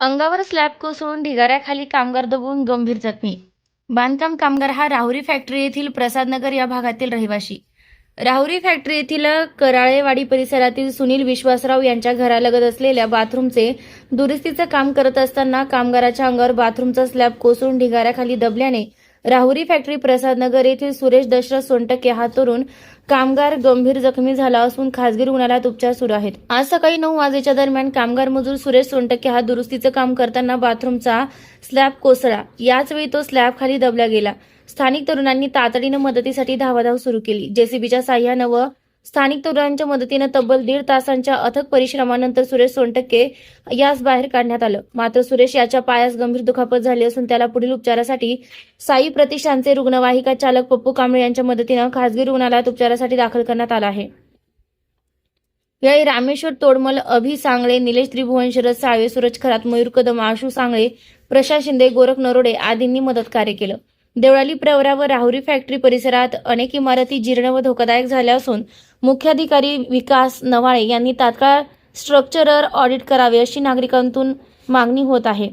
अंगावर स्लॅब कोसळून ढिगाऱ्याखाली कामगार दबून गंभीर जखमी. बांधकाम कामगार हा राहुरी फॅक्टरी येथील प्रसादनगर या भागातील रहिवाशी. राहुरी फॅक्टरी येथील कराळेवाडी परिसरातील सुनील विश्वासराव यांच्या घरालगत असलेल्या बाथरूमचे दुरुस्तीचं काम करत असताना कामगाराच्या अंगावर बाथरूमचा स्लॅब कोसळून ढिगाऱ्याखाली दबल्याने राहुरी फॅक्टरी प्रसादनगर येथील सुरेश दशरथ सोनटके हा तरुण कामगार गंभीर जखमी झाला असून खासगी रुग्णालयात उपचार सुरू आहेत. आज सकाळी नऊ वाजेच्या दरम्यान कामगार मजूर सुरेश सोनटके हा दुरुस्तीचं काम करताना बाथरूमचा स्लॅब कोसळा याचवेळी तो स्लॅब खाली दबला गेला. स्थानिक तरुणांनी तातडीनं मदतीसाठी धावाधाव सुरू केली. जेसीबीच्या साह्यानं व स्थानिक तरुणांच्या मदतीनं तब्बल दीड तासांच्या अथक परिश्रमानंतर सुरेश सोनटक्के यास बाहेर काढण्यात आलं. मात्र सुरेश याच्या पायास गंभीर दुखापत झाली असून त्याला पुढील उपचारासाठी साई प्रतिष्ठानचे रुग्णवाहिका चालक पप्पू कांबळे यांच्या मदतीनं खासगी रुग्णालयात उपचारासाठी दाखल करण्यात आला आहे. यावेळी रामेश्वर तोडमल अभि सांगळे निलेश त्रिभुवन शरद साळवे सूरज खरात मयूर कदम आशू सांगळे प्रशांत शिंदे गोरख नरोडे आदींनी मदत कार्य केलं. देवळाली प्रवरा व राहुरी फॅक्टरी परिसरात अनेक इमारती जीर्ण व धोकादायक झाल्या असून मुख्याधिकारी विकास नवाळे यांनी तात्काळ स्ट्रक्चरर ऑडिट करावे अशी नागरिकांतून मागणी होत आहे.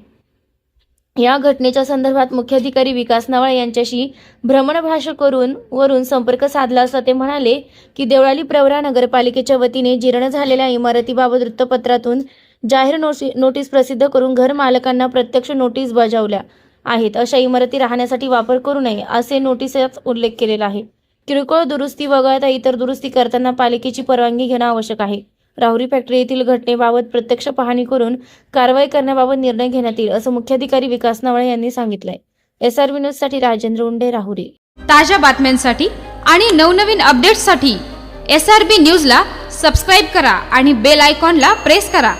या घटनेच्या संदर्भात मुख्याधिकारी विकास नवाळे यांच्याशी भ्रमणभाष्य करून वरून संपर्क साधला असता ते म्हणाले की देवळाली प्रवरा नगरपालिकेच्या वतीने जीर्ण झालेल्या इमारतीबाबत वृत्तपत्रातून जाहीर नोटीस प्रसिद्ध करून घर मालकांना प्रत्यक्ष नोटीस बजावल्या. आहेत. अशा इमारती राहण्यासाठी वापर करू नये असे नोटीसात उल्लेख केलेला आहे. किरकोळ दुरुस्ती वगळता इतर दुरुस्ती करताना पालिकेची परवानगी घेणं आवश्यक आहे. राहुरी फॅक्टरी येथील घटनेबाबत प्रत्यक्ष पाहणी करून कारवाई करण्याबाबत निर्णय घेण्यात येईल असं मुख्याधिकारी विकास नवळे यांनी सांगितलंय. एस आर न्यूजसाठी राजेंद्र उंडे राहुरी. ताज्या बातम्यांसाठी आणि नवनवीन अपडेट्ससाठी एस आर बी न्यूजला सबस्क्राईब करा आणि बेल आयकॉनला प्रेस करा.